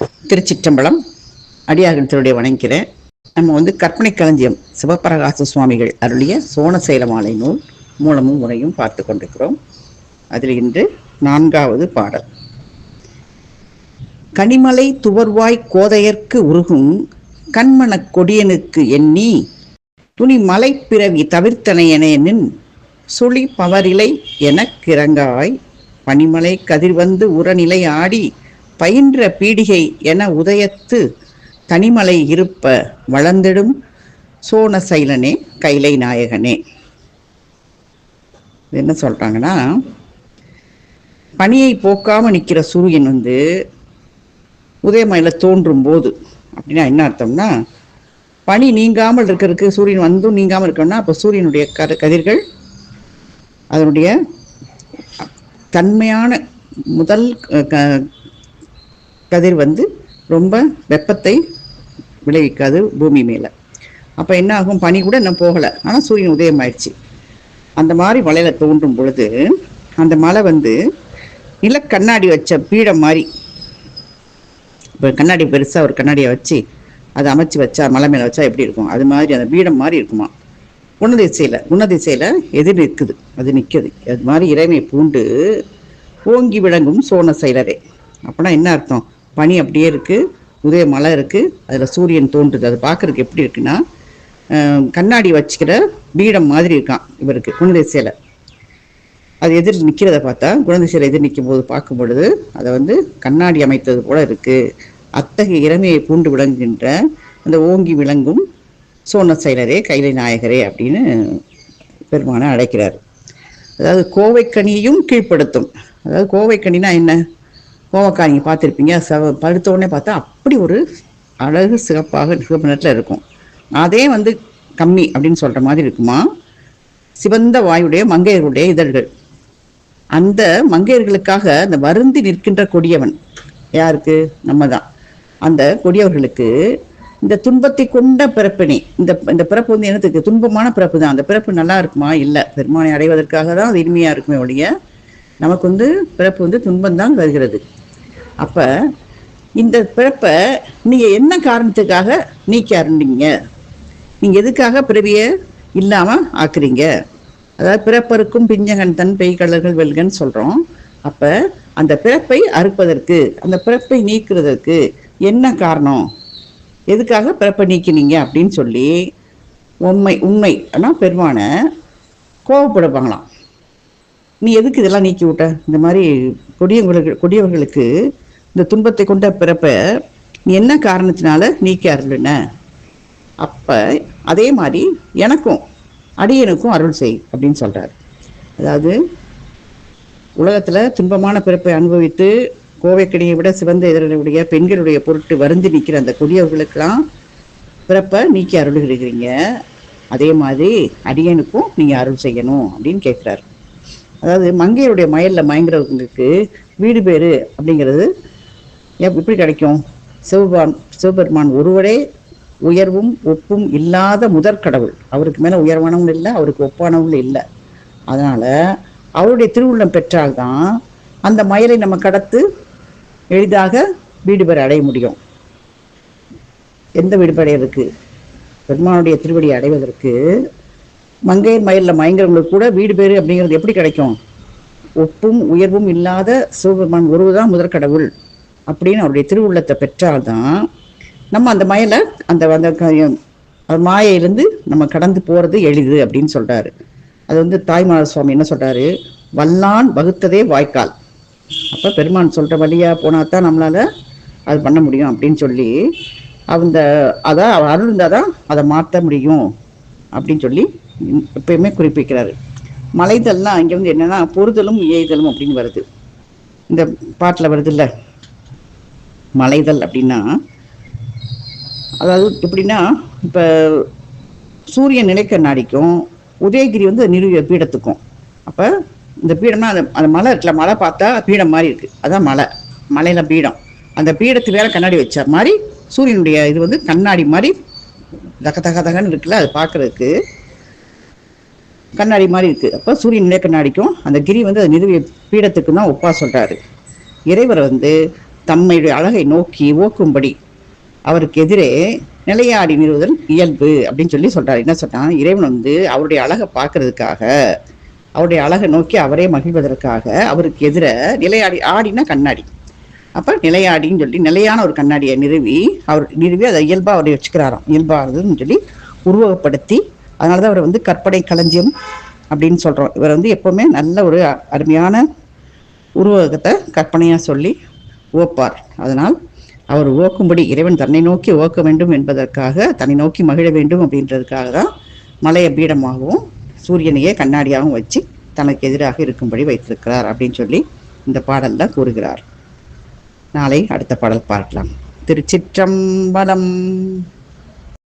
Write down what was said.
திருச்சிற்றம்பலம் அடியார்களத்தினுடைய வணங்கிறேன் நம்ம வந்து கற்பனை களஞ்சியம் சிவபிரகாச சுவாமிகள் அருளிய சோனசேல மாலை நூல் மூலமும் முறையும் பார்த்து கொண்டிருக்கிறோம். அதில் இன்று நான்காவது பாடல். கனிமலை துவர்வாய் கோதையர்க்கு உருகும் கண்மணக் கொடியனுக்கு எண்ணி துணி மலை பிறவி தவிர்த்தனையனேனின் சுழி பவரிலை எனக் கிறங்காய் பனிமலை கதிர்வந்து உரநிலை ஆடி பயின்ற பீடிகை என உதயத்து தனிமலை இருப்ப வளர்ந்திடும் சோனசைலனே கைலை நாயகனே. இது என்ன சொல்கிறாங்கன்னா பனியை போக்காமல் நிற்கிற சூரியன் வந்து உதயமலையில் தோன்றும் போது அப்படின்னா என்ன அர்த்தம்னா பனி நீங்காமல் இருக்கிறதுக்கு சூரியன் வந்தும் நீங்காமல் இருக்கணும்னா அப்போ சூரியனுடைய கரு கதிர்கள் அதனுடைய தன்மையான முதல் க- கதிர் வந்து ரொம்ப வெப்பத்தை விளைவிக்காது பூமி மேலே. அப்போ என்ன ஆகும்? பனி கூட இன்னும் போகலை. ஆனால் சூரியன் உதயம் ஆயிடுச்சு அந்த மாதிரி மலையில தோன்றும் பொழுது அந்த மலை வந்து நிலக்கண்ணாடி வச்ச பீடம் மாதிரி. இப்போ கண்ணாடி பெருசாக ஒரு கண்ணாடியை வச்சு அதை அமைச்சு வச்சா மலை மேலே வச்சா எப்படி இருக்கும்? அது மாதிரி அந்த பீடம் மாதிரி இருக்குமா? குணதிசையில் குணதிசையில் எதிர் நிற்குது. அது நிற்குது. அது மாதிரி இறைமை பூண்டு ஓங்கி விளங்கும் சோன செயலரே அப்படின்னா என்ன அர்த்தம்? பனி அப்படியே இருக்குது உதய மலை இருக்குது அதில் சூரியன் தோன்றுது. அது பார்க்கறதுக்கு எப்படி இருக்குன்னா கண்ணாடி வச்சுக்கிற பீடம் மாதிரி இருக்கான் இவருக்கு குணதிசையில் அது எதிர் நிற்கிறத பார்த்தா குழந்தைசீரை எதிர் நிற்கும் போது பார்க்கும் பொழுது அதை வந்து கண்ணாடி அமைத்தது போல இருக்குது அத்தகைய இளமையை பூண்டு விளங்குகின்ற அந்த ஓங்கி விளங்கும் சோன செயலரே கைலை நாயகரே அப்படின்னு பெருமானை அழைக்கிறார். அதாவது கோவைக்கனியையும் கீழ்ப்படுத்தும். அதாவது கோவைக்கனினா என்ன? கோவக்காய் நீங்கள் பார்த்துருப்பீங்க. செவ படுத்த உடனே பார்த்தா அப்படி ஒரு அழகு சிகப்பாக சிகப்பு நிறத்தில் இருக்கும். அதே வந்து கம்மி அப்படின்னு சொல்கிற மாதிரி இருக்குமா? சிவந்த வாயுடைய மங்கையர்களுடைய இதழ்கள். அந்த மங்கையர்களுக்காக அந்த வருந்தி நிற்கின்ற கொடியவன் யாருக்கு? நம்ம தான் அந்த கொடியவர்களுக்கு இந்த துன்பத்தை கொண்ட பிறப்பினை இந்த இந்த பிறப்பு வந்து என்னத்துக்கு? துன்பமான பிறப்பு தான் அந்த பிறப்பு நல்லா இருக்குமா? இல்லை. பெருமானை அடைவதற்காக தான் அது இனிமையாக இருக்குமே ஒழிய நமக்கு வந்து பிறப்பு வந்து துன்பம் தான் வருகிறது. அப்போ இந்த பிறப்பை நீங்கள் என்ன காரணத்துக்காக நீக்கி அருண்டீங்க நீங்கள் எதுக்காக பிறவியை இல்லாமல் ஆக்குறீங்க? அதாவது பிறப்பருக்கும் பிஞ்சகன் தன் பெய்கலர்கள் வெல்கன்னு சொல்கிறோம் அப்போ அந்த பிறப்பை அறுப்பதற்கு அந்த பிறப்பை நீக்குறதற்கு என்ன காரணம்? எதுக்காக பிறப்பை நீக்கினீங்க அப்படின்னு சொல்லி உண்மை உண்மை. ஆனால் பெருமானை கோவப்படுவாங்களாம். நீ எதுக்கு இதெல்லாம் நீக்கி விட்ட? இந்த மாதிரி கொடியவங்களுக்கு கொடியவர்களுக்கு இந்த துன்பத்தை கொண்ட பிறப்பை என்ன காரணத்தினால நீக்கி அருளுன அப்ப அதே மாதிரி எனக்கும் அடியனுக்கும் அருள் செய் அப்படின்னு சொல்றாரு. அதாவது உலகத்துல துன்பமான பிறப்பை அனுபவித்து கோவைக்கடியை விட சிவந்த இதனுடைய பெண்களுடைய பொருட்டு வருந்து நிற்கிற அந்த கொடியவர்களுக்கெல்லாம் பிறப்பை நீக்கி அருள்கிறீங்க அதே மாதிரி அடியனுக்கும் நீங்கள் அருள் செய்யணும் அப்படின்னு கேட்குறாரு. அதாவது மங்கையருடைய மயலில் மயங்குறவங்களுக்கு வீடு பேரு அப்படிங்கிறது எப்படி கிடைக்கும்? சிவபான் சிவபெருமான் ஒருவரே உயர்வும் ஒப்பும் இல்லாத முதற் கடவுள். அவருக்கு மேலே உயர்வானவங்களும் இல்லை அவருக்கு ஒப்பானவங்க இல்லை. அதனால் அவருடைய திருவுள்ளம் பெற்றால்தான் அந்த மயலை நம்ம கடத்து எளிதாக வீடு பெற அடைய முடியும். எந்த வீடு அடையிறதுக்கு? பெருமானுடைய திருவடி அடைவதற்கு மங்கையர் மயிலில் மயங்கிறவங்களுக்கு கூட வீடு பேர் அப்படிங்கிறது எப்படி கிடைக்கும்? ஒப்பும் உயர்வும் இல்லாத சிவபெருமான் ஒருவதான் முதற் கடவுள். அப்படின்னு அவருடைய திருவுள்ளத்தை பெற்றால்தான் நம்ம அந்த மயலை அந்த அந்த க- மாயையிலேருந்து நம்ம கடந்து போகிறது எளிது அப்படின்னு சொல்கிறாரு அது வந்து தாய்மார சுவாமி என்ன சொல்கிறாரு வல்லான் வகுத்ததே வாய்க்கால். அப்போ பெருமான் சொல்கிற வழியாக போனால் தான் நம்மளால் அது பண்ண முடியும் அப்படின்னு சொல்லி அந்த அதான் அவர் அருள் இருந்தால் தான் அதை மாற்ற முடியும் அப்படின்னு சொல்லி எப்பயுமே குறிப்பிக்கிறாரு. மலைதெல்லாம் இங்கே வந்து என்னென்னா பொறுதலும் ஏய்தலும் அப்படின்னு வருது. இந்த பாட்டில் வருது இல்லை மலைதல் அப்படின்னா அதாவது எப்படின்னா இப்போ சூரியன் நிலைக்கண்ணாடிக்கும் உதயகிரி வந்து நிறுவிய பீடத்துக்கும். அப்போ இந்த பீடம்னா அந்த அந்த மலை இருக்குல்ல மலை பார்த்தா பீடம் மாதிரி இருக்குது அதான் மலை. மலையில் பீடம். அந்த பீடத்து வேற கண்ணாடி வச்ச மாதிரி சூரியனுடைய இது வந்து கண்ணாடி மாதிரி தக தக தகன்னு இருக்குல்ல அது பார்க்கறதுக்கு. கண்ணாடி மாதிரி இருக்குது அப்போ சூரியன் நிலை கண்ணாடிக்கும் அந்த கிரி வந்து அது நிறுவிய பீடத்துக்கு தான் ஒப்பா சொல்கிறாரு இறைவர் வந்து தம்மையுடைய அழகை நோக்கி ஓக்கும்படி அவருக்கு எதிரே நிலையாடி நிறுவதன் இயல்பு அப்படின்னு சொல்லி சொல்கிறார் என்ன சொன்னால் இறைவன் வந்து அவருடைய அழகை பார்க்கறதுக்காக அவருடைய அழகை நோக்கி அவரே மகிழ்வதற்காக அவருக்கு எதிர நிலையாடி ஆடினா கண்ணாடி. அப்போ நிலையாடின்னு சொல்லி நிலையான ஒரு கண்ணாடியை நிறுவி அவர் நிறுவி அதை இயல்பாக அவரை வச்சுக்கிறாராம். இயல்பாகிறதுன்னு சொல்லி உருவகப்படுத்தி அதனால தான் அவர் வந்து கற்பனை களஞ்சியம் அப்படின்னு சொல்கிறோம் இவர் வந்து எப்போவுமே நல்ல ஒரு அருமையான உருவகத்தை கற்பனையாக சொல்லி ஓப்பார். அதனால் அவர் ஓக்கும்படி இறைவன் தன்னை நோக்கி ஓக்க வேண்டும் என்பதற்காக தன்னை நோக்கி மகிழ வேண்டும் அப்படின்றதுக்காக தான் மலையை பீடமாகவும் சூரியனையே கண்ணாடியாகவும் வச்சு தனக்கு எதிராக இருக்கும்படி வைத்திருக்கிறார் அப்படின்னு சொல்லி இந்த பாடலில் கூறுகிறார். நாளை அடுத்த பாடல் பார்க்கலாம். திருச்சிற்றம்பலம்